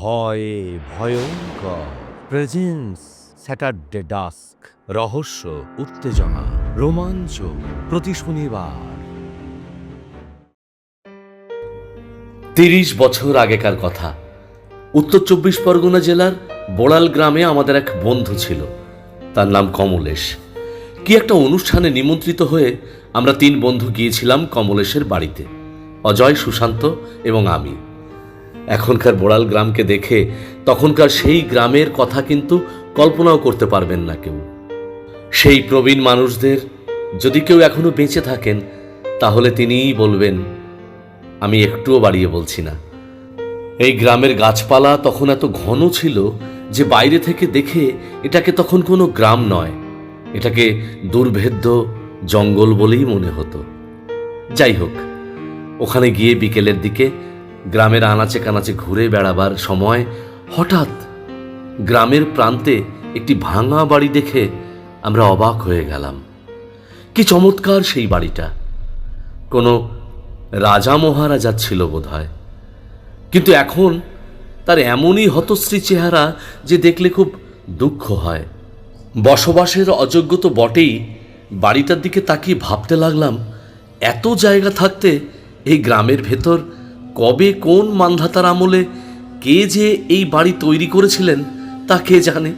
ভয়ে ভয়ঙ্কর। Presence, Saturday dusk, রহস্য, উত্তেজনা, রোমাঞ্চ প্রতি শনিবার। তিরিশ বছর আগেকার কথা। উত্তর চব্বিশ পরগনা জেলার বোড়াল গ্রামে আমাদের এক বন্ধু ছিল। তার নাম কমলেশ। কি একটা অনুষ্ঠানে নিমন্ত্রিত হয়ে আমরা তিন বন্ধু গিয়েছিলাম কমলেশের বাড়িতে। অজয়, সুশান্ত এবং আমি। এখনকার বোড়াল গ্রামকে দেখে তখনকার সেই গ্রামের কথা কিন্তু কল্পনাও করতে পারবেন না কেউ। সেই প্রবীণ মানুষদের যদি কেউ এখনও বেঁচে থাকেন, তাহলে তিনিই বলবেন, আমি একটুও বাড়িয়ে বলছি না। এই গ্রামের গাছপালা তখন এত ঘন ছিল যে বাইরে থেকে দেখে এটাকে তখন কোনো গ্রাম নয়। এটাকে দুর্ভেদ্য জঙ্গল বলেই মনে হতো। যাই হোক, ওখানে গিয়ে বিকেলের দিকে গ্রামের আনাচে কানাচে ঘুরে বেড়াবার সময় হঠাৎ গ্রামের প্রান্তে একটি ভাঙা বাড়ি দেখে আমরা অবাক হয়ে গেলাম। কি চমৎকার সেই বাড়িটা। কোনো রাজা মহারাজা ছিল বোধহয়। কিন্তু এখন তার এমনই হতশ্রী চেহারা যে দেখলে খুব দুঃখ হয়। বসবাসের অযোগ্য তো বটেই, বাড়িটার দিকে তাকিয়ে ভাবতে লাগলাম, এত জায়গা থাকতে এই গ্রামের ভেতর কবে কোন মান্ধাতার আমলে কে যে এই বাড়ি তৈরি করেছিলেন তা কে জানে?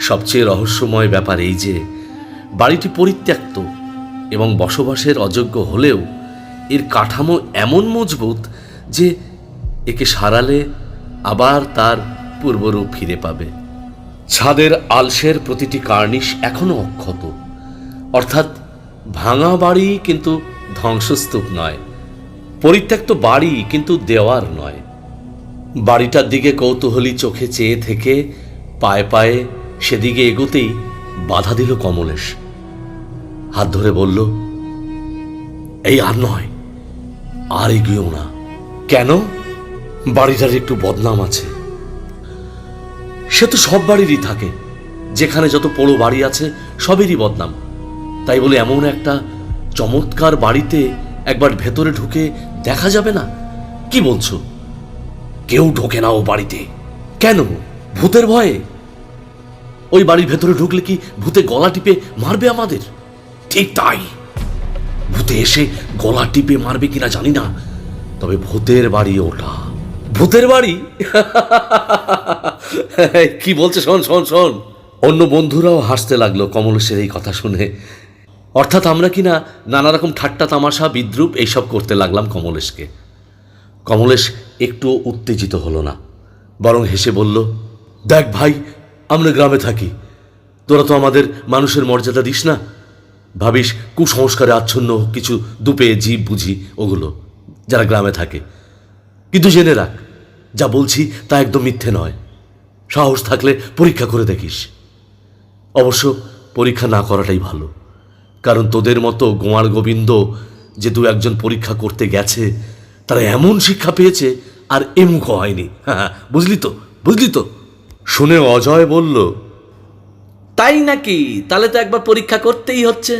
সবচেয়ে রহস্যময় ব্যাপার এই যে, বাড়িটি পরিত্যক্ত এবং বসবাসের অযোগ্য হলেও এর কাঠামো এমন মজবুত যে একে সারালে আবার তার পূর্বরূপ ফিরে পাবে। ছাদের আলসের প্রতিটি কার্নিশ এখনও অক্ষত। অর্থাৎ ভাঙা বাড়ি কিন্তু ধ্বংসস্তূপ নয়। পরিত্যক্ত বাড়ি কিন্তু দেওয়ার নয়। বাড়িটার দিকে কৌতূহলী চোখে চেয়ে থেকে পায়ে পায়ে সেদিকে এগোতেই বাধা দিল কমলেশ। হাত ধরে বলল, এই আর নয়, আর এগিয়েও না। কেন? বাড়িটার একটু বদনাম আছে। সে তো সব বাড়িরই থাকে। যেখানে যত পোড়ো বাড়ি আছে, সবেরই বদনাম। তাই বলে এমন একটা চমৎকার বাড়িতে একবার ভেতরে ঢুকে দেখা যাবে না? কি বলছো? কেউ ঢোকে না ও বাড়িতে। কেন? ভূতের ভয়ে? ওই বাড়ির ভেতরে ঢুকলে কি ভূতে গলা টিপে মারবে আমাদের? ঠিক তাই। ভূতে এসে গলা টিপে মারবে কিনা জানি না, তবে ভূতের বাড়ি ওটা। ভূতের বাড়ি? কি বলছে শোন শোন শোন। অন্য বন্ধুরাও হাসতে লাগল কমলেশের এই কথা শুনে। অর্থাৎ আমরা কিনা নানা রকম ঠাট্টা, তামাশা, বিদ্রুপ এইসব করতে লাগলাম কমলেশকে। কমলেশ একটু উত্তেজিত হলো না, বরং হেসে বলল, দেখ ভাই, আমরা গ্রামে থাকি। তোরা তো আমাদের মানুষের মর্যাদা দিস না। ভাবিস, কুসংস্কারে আচ্ছন্ন কিছু দুপে, জীব, বুঝি ওগুলো, যারা গ্রামে থাকে। কিন্তু জেনে রাখ, যা বলছি তা একদম মিথ্যে নয়। সাহস থাকলে পরীক্ষা করে দেখিস। অবশ্য পরীক্ষা না করাটাই ভালো। কারণ তোদের মতো গোয়ার গোবিন্দ যে দু একজন পরীক্ষা করতে গেছে, তারা এমন শিক্ষা পেয়েছে আর এমুখ হয়নি। হ্যাঁ বুঝলি তো? বুঝলি তো? শুনে অজয় বলল, তাই নাকি? তাহলে তো একবার পরীক্ষা করতেই হচ্ছে।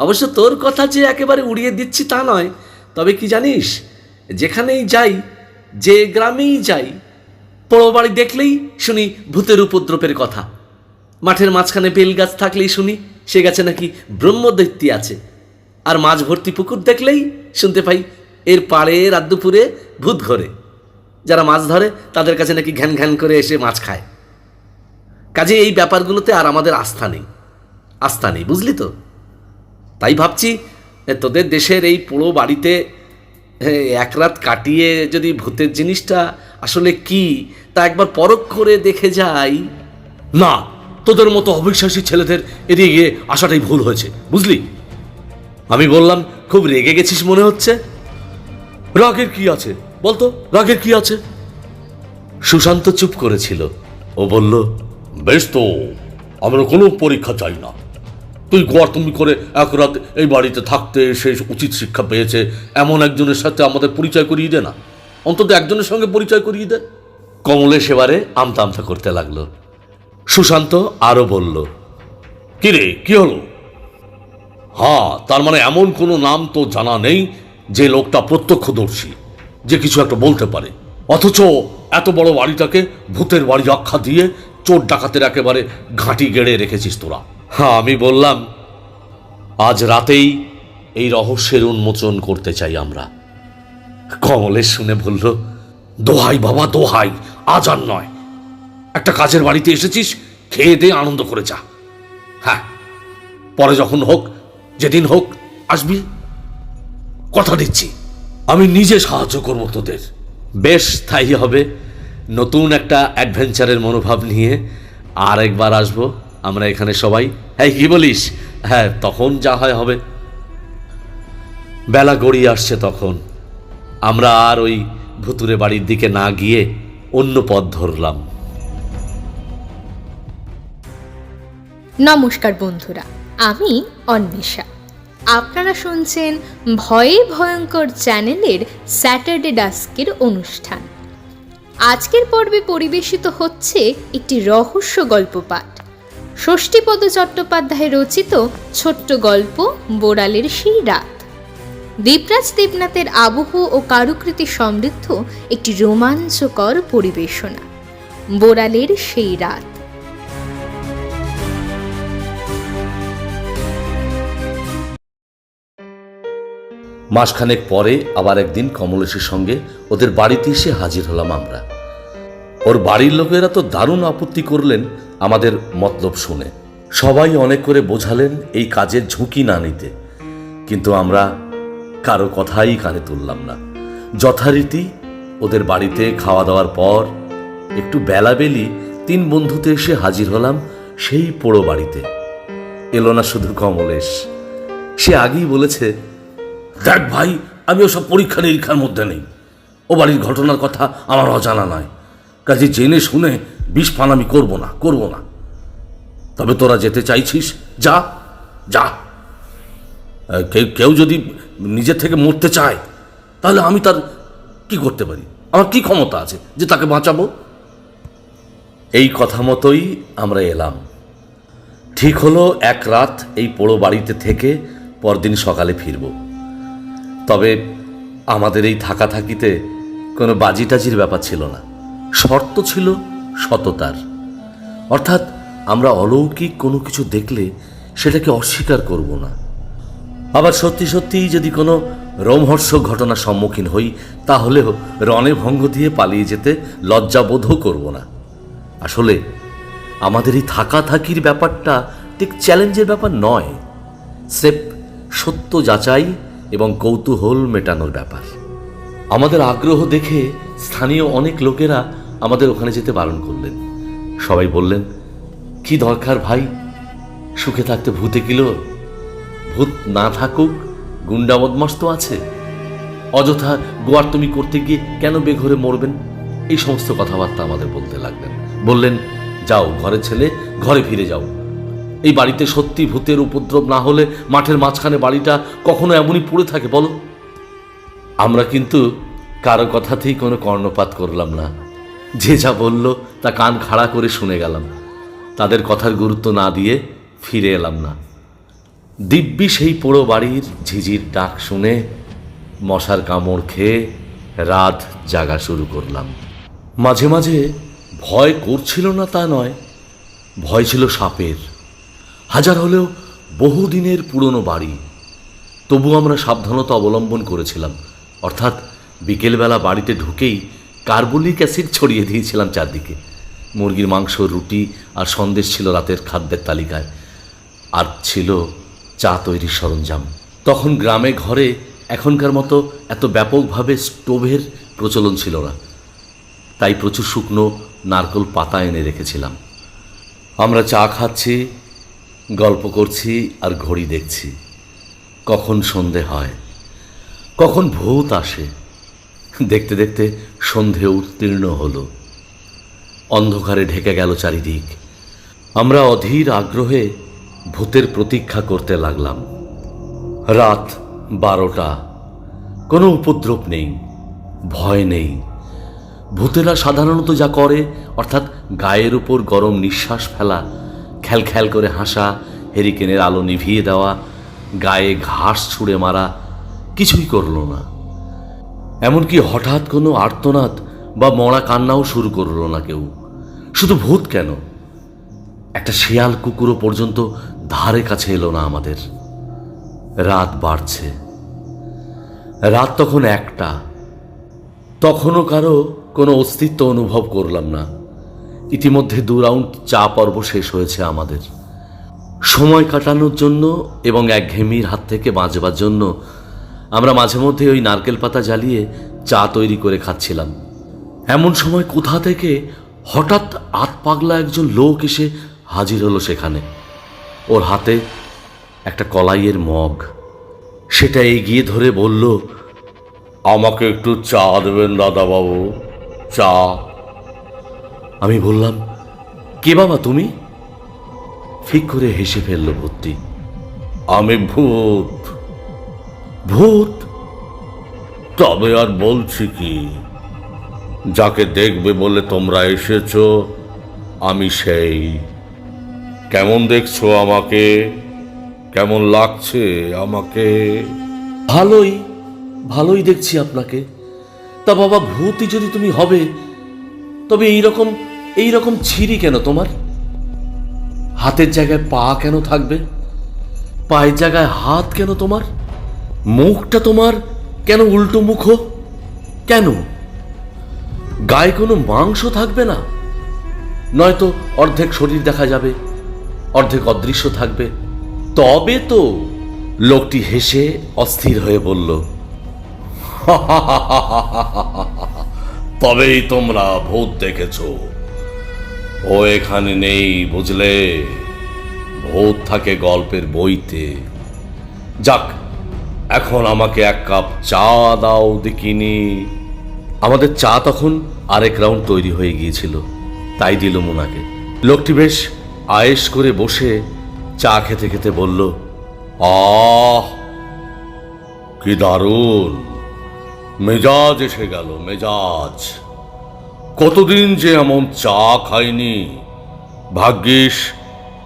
অবশ্য তোর কথা যে একেবারে উড়িয়ে দিচ্ছি তা নয়। তবে কি জানিস, যেখানেই যাই, যে গ্রামেই যাই পোড়ো বাড়ি দেখলেই শুনি ভূতের উপদ্রবের কথা। মাঠের মাঝখানে বেল গাছ থাকলেই শুনি, সে গাছে নাকি ব্রহ্মদৈত্যী আছে। আর মাছ ভর্তি পুকুর দেখলেই শুনতে পাই, এর পাড়ে রাত দুপুরে ভূত ঘরে। যারা মাছ ধরে, তাদের কাছে নাকি ঘ্যান ঘ্যান করে এসে মাছ খায়। কাজে এই ব্যাপারগুলোতে আর আমাদের আস্থা নেই। আস্থা নেই, বুঝলি তো? তাই ভাবছি তোদের দেশের এই পুরো বাড়িতে এক রাত কাটিয়ে যদি ভূতের জিনিসটা আসলে কি, তা একবার পরখ করে দেখে যাই। না! তোদের মতো অবিশ্বাসী ছেলেদের এড়িয়ে গিয়ে আসাটাই ভুল হয়েছে, বুঝলি? আমি বললাম, খুব রেগে গেছিস মনে হচ্ছে? রাগের কি আছে? বলতো, রাগের কি আছে? সুশান্ত চুপ করেছিল। ও বলল, বেশ তো, আমরা কোনো পরীক্ষা চাই না। তুই তুমি করে এক রাত এই বাড়িতে থাকতে সে উচিত শিক্ষা পেয়েছে। এমন একজনের সাথে আমাদের পরিচয় করিয়ে দে না। অন্তত একজনের সঙ্গে পরিচয় করিয়ে দে। কমলে সেবারে আমতা আমতা করতে লাগল। সুশান্ত আরও বলল, কিরে, কি হলো? হ্যাঁ তার মানে এমন কোনো নাম তো জানা নেই যে লোকটা প্রত্যক্ষদর্শী, যে কিছু একটা বলতে পারে। অথচ এত বড় বাড়িটাকে ভূতের বাড়ি আখ্যা দিয়ে চোর ডাকাতের একেবারে ঘাঁটি গেড়ে রেখেছিস তোরা। হ্যাঁ আমি বললাম, আজ রাতেই এই রহস্যের উন্মোচন করতে চাই আমরা। কমলেশ শুনে বলল, দোহাই বাবা, দোহাই, আজ আর নয়। একটা কাজের বাড়িতে এসেছিস, খেয়ে দিয়ে আনন্দ করে যা। হ্যাঁ পরে যখন হোক, যেদিন হোক, আসবি। কথা দিচ্ছি, আমি নিজে সাহায্য করব তোদের। বেশ, তাই হবে। নতুন একটা অ্যাডভেঞ্চারের মনোভাব নিয়ে আর একবার আসব। আমরা এখানে সবাই। হ্যাঁ কি বলিস? হ্যাঁ তখন যা হয় হবে। বেলা গড়িয়ে আসছে তখন। আমরা আর ওই ভুতুরে বাড়ির দিকে না গিয়ে অন্য পথ ধরলাম। নমস্কার বন্ধুরা, আমি অন্বেষা। আপনারা শুনছেন ভয়ে ভয়ঙ্কর চ্যানেলের স্যাটারডে ডাস্কের অনুষ্ঠান। আজকের পর্বে পরিবেশিত হচ্ছে একটি রহস্য গল্প পাঠ। ষষ্ঠীপদ চট্টোপাধ্যায় রচিত ছোট্ট গল্প বোড়ালের সেই রাত। দীপরাজ দেবনাথের আবহ ও কারুকৃতি সমৃদ্ধ একটি রোমাঞ্চকর পরিবেশনা। বোড়ালের সেই রাত। মাসখানেক পরে আবার একদিন কমলেশের সঙ্গে ওদের বাড়িতে এসে হাজির হলাম আমরা। ওর বাড়ির লোকেরা তো দারুণ আপত্তি করলেন আমাদের মতলব শুনে। সবাই অনেক করে বোঝালেন এই কাজের ঝুঁকি না নিতে। কিন্তু আমরা কারও কথাই কানে তুললাম না। যথারীতি ওদের বাড়িতে খাওয়া দাওয়ার পর একটু বেলাবেলি তিন বন্ধুতে এসে হাজির হলাম সেই পোড়ো বাড়িতে। এলো না শুধু কমলেশ। সে আগেই বলেছে দেখ ভাই আমি ওসব পরীক্ষা নিরীক্ষার মধ্যে নেই। ও বাড়ির ঘটনার কথা আমার অজানা নয়। কাজে জেনে শুনে বিষ পান আমি করব না, করব না। তবে তোরা যেতে চাইছিস, যা যা। কেউ কেউ যদি নিজের থেকে মরতে চায়, তাহলে আমি তার কি করতে পারি? আমার কি ক্ষমতা আছে যে তাকে বাঁচাবো? এই কথা মতোই আমরা এলাম। ঠিক হলো, এক রাত এই পোড়ো বাড়িতে থেকে পরদিন সকালে ফিরবো। তবে আমাদের এই থাকা থাকিতে কোনো বাজিটাজির ব্যাপার ছিল না। শর্ত ছিল সততার। অর্থাৎ আমরা অলৌকিক কোনো কিছু দেখলে সেটাকে অস্বীকার করব না। আবার সত্যি সত্যিই যদি কোনো রোমহর্ষক ঘটনার সম্মুখীন হই, তাহলেও রণে ভঙ্গ দিয়ে পালিয়ে যেতে লজ্জাবোধও করব না। আসলে আমাদের এই থাকা থাকির ব্যাপারটা ঠিক চ্যালেঞ্জের ব্যাপার নয়। সেপ সত্য যাচাই এবং কৌতূহল মেটানোর ব্যাপার। আমাদের আগ্রহ দেখে স্থানীয় অনেক লোকেরা আমাদের ওখানে যেতে বারণ করলেন। সবাই বললেন, কি দরকার ভাই? সুখে থাকতে ভূতে কিলো? ভূত না থাকুক, গুন্ডা বদমাস তো আছে। অযথা গোয়ার তুমি করতে গিয়ে কেন বেঘরে মরবেন? এই সমস্ত কথাবার্তা আমাদের বলতে লাগলেন। বললেন, যাও, ঘরের ছেলে, ঘরে ফিরে যাও। এই বাড়িতে সত্যি ভূতের উপদ্রব না হলে মাঠের মাঝখানে বাড়িটা কখনো এমনই পড়ে থাকে, বলো? আমরা কিন্তু কারও কথাতেই কোনো কর্ণপাত করলাম না। যে যা বলল তা কান খাড়া করে শুনে গেলাম। তাদের কথার গুরুত্ব না দিয়ে ফিরে এলাম না। দিব্যি সেই পোড়ো বাড়ির ঝিঝির ডাক শুনে মশার কামড় খেয়ে রাত জাগা শুরু করলাম। মাঝে মাঝে ভয় করছিল না তা নয়, ভয় ছিল সাপের। হাজার হলেও বহুদিনের পুরনো বাড়ি। তবু আমরা সাবধানতা অবলম্বন করেছিলাম। অর্থাৎ বিকেলবেলা বাড়িতে ঢুকেই কার্বলিক অ্যাসিড ছড়িয়ে দিয়েছিলাম চারদিকে। মুরগির মাংস, রুটি আর সন্দেশ ছিল রাতের খাদ্যের তালিকায়। আর ছিল চা তৈরির সরঞ্জাম। তখন গ্রামে, ঘরে এখনকার মতো এত ব্যাপকভাবে স্টোভের প্রচলন ছিল না। তাই প্রচুর শুকনো নারকোল পাতা এনে রেখেছিলাম। আমরা চা খাচ্ছি গল্প করছি আর ঘড়ি দেখছি। কখন সন্ধে হয়, কখন ভূত আসে। দেখতে দেখতে সন্ধে উত্তীর্ণ হলো। অন্ধকারে ঢেকে গেল চারিদিক। আমরা অধীর আগ্রহে ভূতের প্রতীক্ষা করতে লাগলাম। রাত বারোটা। কোনো উপদ্রব নেই, ভয় নেই। ভূতেরা সাধারণত যা করে, অর্থাৎ গায়ের উপর গরম নিঃশ্বাস ফেলা খ্যাল করে হাসা হেরিকেনের আলো নিভিয়ে দেওয়া, গায়ে ঘাস ছুঁড়ে মারা, কিছুই করল না। এমনকি হঠাৎ কোনো আর্তনাদ বা মরা কান্নাও শুরু করল না কেউ। শুধু ভূত কেন? একটা শেয়াল কুকুরও পর্যন্ত ধারে কাছে এলো না আমাদের। রাত বাড়ছে। রাত তখন একটা। তখনও কারও কোনো অস্তিত্ব অনুভব করলাম না। ইতিমধ্যে দু রাউন্ড চা পর্ব শেষ হয়েছে আমাদের। সময় কাটানোর জন্য এবং একঘেয়েমির হাত থেকে বাঁচবার জন্য আমরা মাঝে মধ্যে ওই নারকেল পাতা জ্বালিয়ে চা তৈরি করে খাচ্ছিলাম। এমন সময় কোথা থেকে হঠাৎ আত পাগলা একজন লোক এসে হাজির হলো সেখানে। ওর হাতে একটা কলাইয়ের মগ। সেটা এগিয়ে ধরে বলল, আমাকে একটু চা দেবেন দাদাবাবু, চা আমি বললাম, কে বাবা তুমি? ঠিক করে হেসে ফেলল ভূতটি। আমি ভূত। ভূত? তবে আর বলছি কি, যাকে দেখবে বলে তোমরা এসেছ, আমি সেই। কেমন দেখছ আমাকে? কেমন লাগছে আমাকে? ভালোই ভালোই দেখছি আপনাকে। তা বাবা, ভূতই যদি তুমি হবে, তবে এই রকম এই রকম ছিরি কেন তোমার হাতের জায়গায় পা কেন থাকবে পায়ের জায়গায় হাত কেন তোমার মুখটা তোমার কেন উল্টো মুখ কেন গায়ে কোনো মাংস থাকবে না নয়তো অর্ধেক শরীর দেখা যাবে অর্ধেক অদৃশ্য থাকবে তবে তো লোকটি হেসে অস্থির হয়ে বলল তবেই তোমরা ভূত দেখেছ ও এখানে নেই বুঝলে? ভূত থাকে গল্পের বইতে। যাক, এখন আমাকে এক কাপ চা দাও দেখিনি। আমাদের চা তখন আরেক রাউন্ড তৈরি হয়ে গিয়েছিল, তাই দিল মোনাকে। লোকটি বেশ আয়েস করে বসে চা খেতে খেতে বলল, আহ, কি দারুণ। মেজাজ এসে গেল, মেজাজ। কতদিন যে এমন চা খাইনি? ভাগ্যিস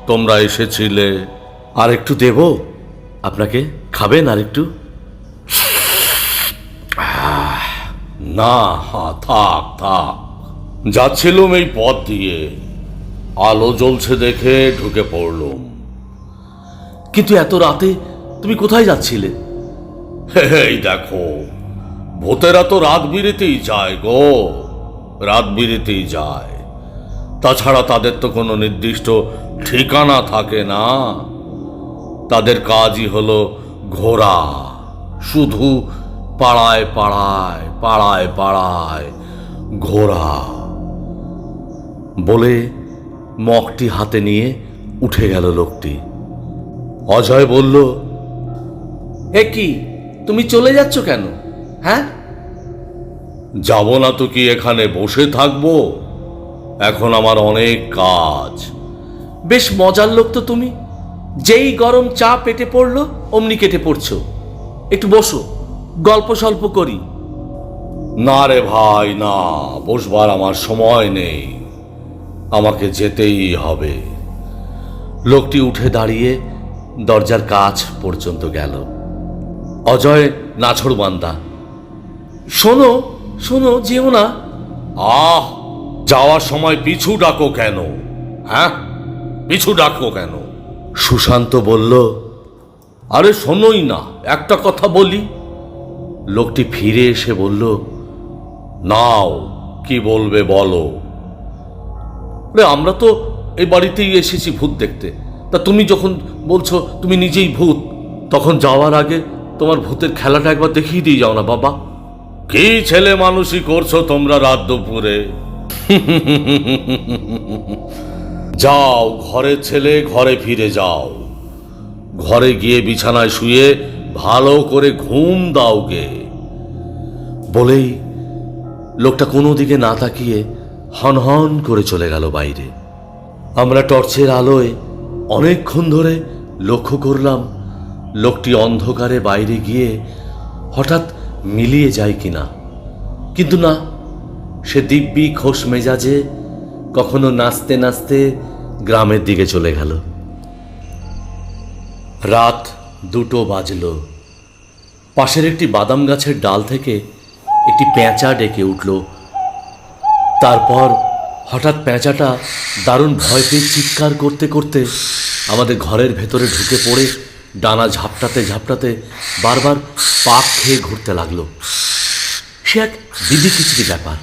তোমরা এসেছিলে। আর একটু দেব? আপনাকে খাবেন আর একটু? না হা থাক থাক। যাচ্ছিলুম এই পথ দিয়ে। আলো জ্বলছে দেখে ঢুকে পড়লুম। কিন্তু এত রাতে তুমি কোথায় যাচ্ছিলে? এই দেখো ভূতেরা তো রাত বিরেতেই যায় গো। রাত বিরেতেই যায়। তাছাড়া তাদের তো কোনো নির্দিষ্ট ঠিকানা থাকে না। তাদের কাজই হলো ঘোরা শুধু পাড়ায় পাড়ায় পাড়ায় পাড়ায় ঘোরা বলে মগটি হাতে নিয়ে উঠে গেল লোকটি। অজয় বলল এ কি, তুমি চলে যাচ্ছ কেন? হ্যাঁ? যাব না তো কি এখানে বসে থাকব? এখন আমার অনেক কাজ। বেশ মজার লোক তো তুমি। যেই গরম চা পেটে পড়ল অমনি কেটে পড়ছো। একটু বসো গল্প সল্প করি। না রে ভাই না বসবার আমার সময় নেই। আমাকে যেতেই হবে। লোকটি উঠে দাঁড়িয়ে দরজার কাছ পর্যন্ত গেল। অজয় নাছড় বান্দা। শোনো শোনো, যেও না। আহ, যাওয়ার সময় পিছু ডাকো কেন? হ্যাঁ? পিছু ডাকো কেন? সুশান্ত বলল, আরে শোনোই না, একটা কথা বলি। লোকটি ফিরে এসে বলল, নাও, কি বলবে বলো। আরে, আমরা তো এই বাড়িতেই এসেছি ভূত দেখতে। তা তুমি যখন বলছো, তুমি নিজেই ভূত, তখন যাওয়ার আগে তোমার ভূতের খেলাটা একবার দেখিয়ে দিয়ে যাও না, বাবা। কি ছেলে মানুষই করছ তোমরা রাত দুপুরে? যাও ঘরের ছেলে, ঘরে ফিরে যাও। ঘরে গিয়ে বিছানায় শুয়ে ভালো করে ঘুম দাও গে। বলেই লোকটা কোনো দিকে না তাকিয়ে হনহন করে চলে গেল বাইরে। আমরা টর্চের আলোয় অনেকক্ষণ ধরে লক্ষ্য করলাম লোকটি অন্ধকারে বাইরে গিয়ে হঠাৎ মিলিয়ে যায় কিনা। কিন্তু না, সে দিব্যি খোশ মেজাজে কখনো নাচতে নাচতে গ্রামের দিকে চলে গেল। রাত দুটো বাজল। পাশের একটি বাদাম গাছের ডাল থেকে একটি পেঁচা ডেকে উঠল। তারপর হঠাৎ পেঁচাটা দারুণ ভয় পেয়ে চিৎকার করতে করতে আমাদের ঘরের ভেতরে ঢুকে পড়ে ডানা ঝাপটাতে ঝাপটাতে বারবার পাক খেয়ে ঘুরতে লাগল। সে এক বিধি খিচড়ি ব্যাপার।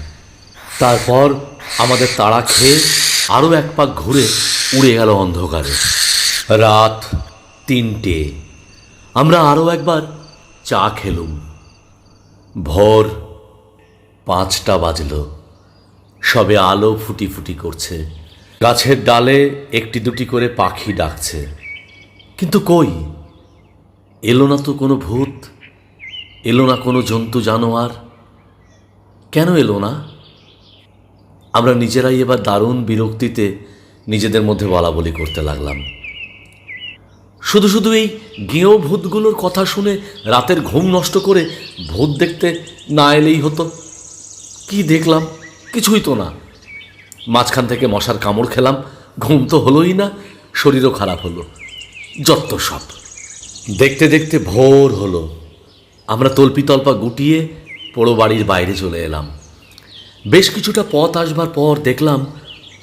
তারপর আমাদের তাড়া খেয়ে আরও এক পাক ঘুরে উড়ে গেল অন্ধকারে। রাত তিনটে। আমরা আরও একবার চা খেলুম। ভোর পাঁচটা বাজলো। সবে আলো ফুটি ফুটি করছে। গাছের ডালে একটি দুটি করে পাখি ডাকছে। কিন্তু কই? এলো না তো কোনো ভূত? এলো না কোনো জন্তু জানোয়ার? কেন এলো না? আমরা নিজেরাই এবার দারুণ বিরক্তিতে নিজেদের মধ্যে বলা বলি করতে লাগলাম। শুধু শুধু এই গেঁয়ো ভূতগুলোর কথা শুনে রাতের ঘুম নষ্ট করে ভূত দেখতে না এলেই হতো। কি দেখলাম? কিছুই তো না। মাঝখান থেকে মশার কামড় খেলাম, ঘুম তো হলোই না, শরীরও খারাপ হলো। যত সব। দেখতে দেখতে ভোর হলো। আমরা তল্পি তল্পা গুটিয়ে পোড়ো বাড়ির বাইরে চলে এলাম। বেশ কিছুটা পথ আসবার পর দেখলাম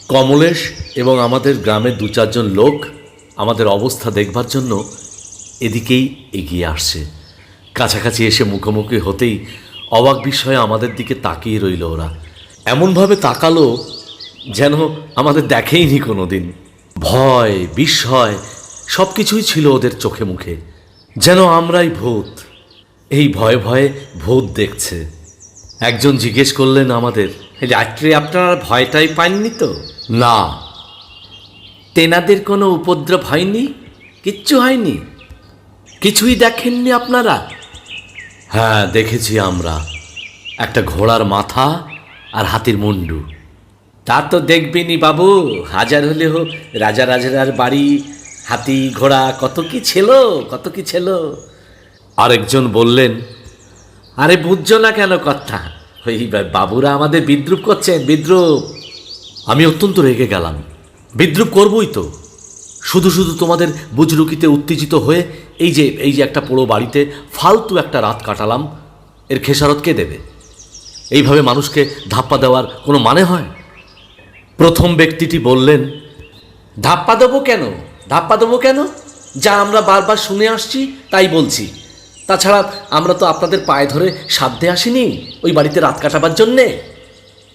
কমলেশ এবং আমাদের গ্রামের দু চারজন লোক আমাদের অবস্থা দেখবার জন্য এদিকেই এগিয়ে আসছে। কাছাকাছি এসে মুখোমুখি হতেই অবাক বিষয়ে আমাদের দিকে তাকিয়ে রইল ওরা। এমনভাবে তাকালো যেন আমাদের দেখেইনি কোনো দিন ভয়, বিস্ময় সব কিছুই ছিল ওদের চোখে মুখে। যেন আমরাই ভূত। এই ভয়ে ভয়ে ভূত দেখছে। একজন জিজ্ঞেস করলেন আমাদের, রাত্রে আপনারা ভয়টাই পাননি তো? না। তেনাদের কোনো উপদ্রব হয়নি? কিচ্ছু হয়নি? কিছুই দেখেননি আপনারা? হ্যাঁ দেখেছি আমরা। একটা ঘোড়ার মাথা আর হাতির মুন্ডু। তা তো দেখবেনি বাবু। হাজার হলেও রাজা রাজার বাড়ি হাতি ঘোড়া কত কি ছিল কত কি ছিল? আরেকজন বললেন আরে বুঝছ না কেন কথা? ওই বাবুরা আমাদের বিদ্রুপ করছেন বিদ্রুপ। আমি অত্যন্ত রেগে গেলাম। বিদ্রুপ করবই তো। শুধু শুধু তোমাদের বুজরুকিতে উত্তেজিত হয়ে এই যে এই যে একটা পোড়ো বাড়িতে ফালতু একটা রাত কাটালাম এর খেসারত কে দেবে? এইভাবে মানুষকে ধাপ্পা দেওয়ার কোনো মানে হয়? প্রথম ব্যক্তিটি বললেন ধাপ্পা দেবো কেন? ধাপ্পা দেবো কেন? যা আমরা বারবার শুনে আসছি তাই বলছি। তাছাড়া আমরা তো আপনাদের পায়ে ধরে সাধ্যে আসিনি ওই বাড়িতে রাত কাটাবার জন্যে।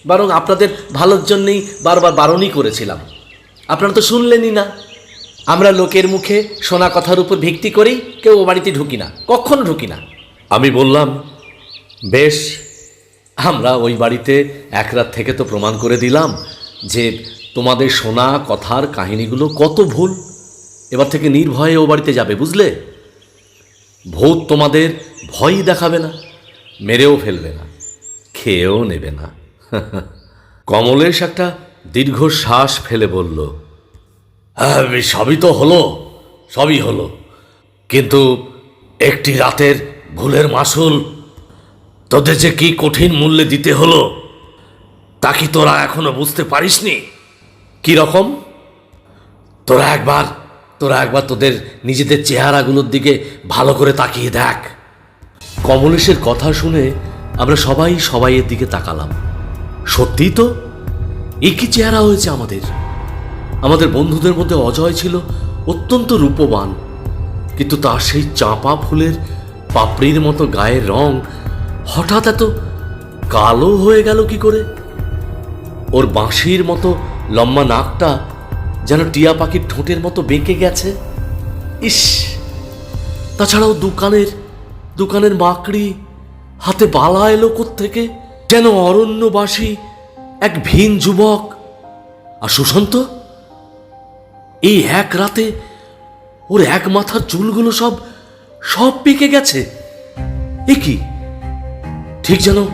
বরং আপনাদের ভালোর জন্যেই বারবার বারণই করেছিলাম। আপনারা তো শুনলেনই না। আমরা লোকের মুখে শোনা কথার উপর ভিত্তি করেই কেউ ও বাড়িতে ঢুকি না কখনো ঢুকি না। আমি বললাম বেশ আমরা ওই বাড়িতে এক রাত থেকে তো প্রমাণ করে দিলাম যে তোমাদের শোনা কথার কাহিনীগুলো কত ভুল। এবার থেকে নির্ভয়ে ও বাড়িতে যাবে বুঝলে? ভূত তোমাদের ভয়ই দেখাবে না মেরেও ফেলবে না খেয়েও নেবে না। কমলেশ একটা দীর্ঘ শ্বাস ফেলে বলল "হ্যাঁ, সবই তো হলো সবই হলো। কিন্তু একটি রাতের ভুলের মাসুল তোদের যে কি কঠিন মূল্যে দিতে হলো তা কি তোরা এখনও বুঝতে পারিসনি? কি রকম? তোরা একবার তোরা একবার তোদের নিজেদের চেহারাগুলোর দিকে ভালো করে তাকিয়ে দেখ। কমলেশের কথা শুনে আমরা সবাই সবাইয়ের দিকে তাকালাম। সত্যিই তো? একই চেহারা হয়েছে আমাদের। আমাদের বন্ধুদের মধ্যে অজয় ছিল অত্যন্ত রূপবান, কিন্তু তার সেই চাঁপা ফুলের পাপড়ির মতো গায়ের রং হঠাৎ এত কালো হয়ে গেল কি করে? ওর বাঁশির মতো লম্বা নাকটা যেন টিয়া পাখির ঠোঁটের মতো বেঁকে গেছে। ইস! তাছাড়াও দোকানের দোকানের মাকড়ি, হাতে বালা এলো থেকে যেন অরণ্যবাসী, এক ভিন যুবক। আর সুশান্ত, এই এক রাতে ওর এক মাথার চুলগুলো সব সব পেকে গেছে। এ কি? ঠিক যেন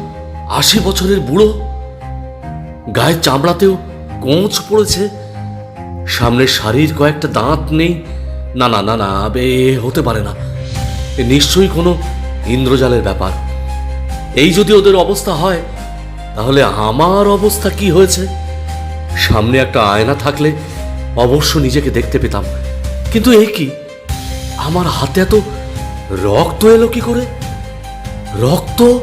আশি বছরের বুড়ো। গায়ের চামড়াতেও কোঁচ পড়েছে। সামনের শাড়ির কয়েকটা দাঁত নেই। না না না না, বে, হতে পারে না। নিশ্চয়ই কোনো ইন্দ্রজালের ব্যাপার। এই যদি ওদের অবস্থা হয়, তাহলে আমার অবস্থা কি হয়েছে? সামনে একটা আয়না থাকলে অবশ্য নিজেকে দেখতে পেতাম। কিন্তু এ কি? আমার হাতে এত রক্ত এলো কি করে? রক্ত?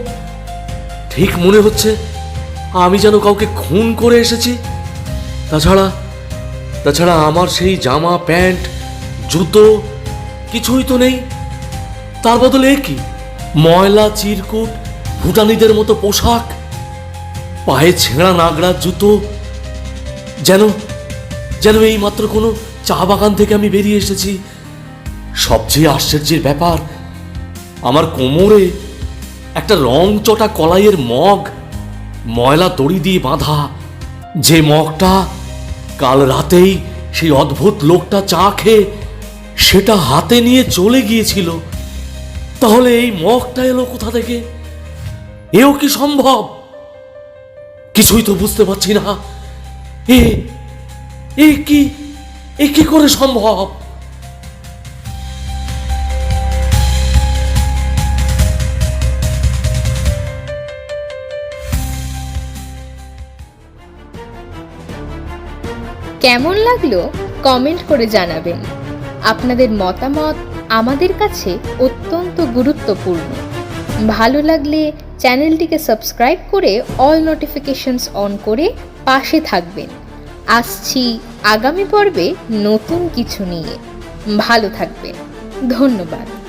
ঠিক মনে হচ্ছে আমি যেন কাউকে খুন করে এসেছি। তাছাড়া তাছাড়া আমার সেই জামা, প্যান্ট, জুতো কিছুই তো নেই। তার বদলে এ কি? ময়লা, চিরকুট, ভুটানিদের মতো পোশাক, পায়ে ছেঁড়া নাগড়া জুতো। যেন যেন এই মাত্র কোনো চা বাগান থেকে আমি বেরিয়ে এসেছি। সবচেয়ে আশ্চর্যের ব্যাপার, আমার কোমরে একটা রং চটা কলাইয়ের মগ, ময়লা দড়ি দিয়ে বাঁধা। যে মগটা কাল রাতেই সেই অদ্ভুত লোকটা চা খেয়ে সেটা হাতে নিয়ে চলে গিয়েছিল। তাহলে এই মগটা এলো কোথা থেকে? এও কি সম্ভব? কিছুই তো বুঝতে পারছি না। এ কি এ কি করে সম্ভব? কেমন লাগল কমেন্ট করে জানাবেন। আপনাদের মতামত আমাদের কাছে অত্যন্ত গুরুত্বপূর্ণ। ভালো লাগলে চ্যানেলটিকে সাবস্ক্রাইব করে অল নোটিফিকেশনস অন করে পাশে থাকবেন। আসছি আগামী পর্বে নতুন কিছু নিয়ে। ভালো থাকবেন। ধন্যবাদ।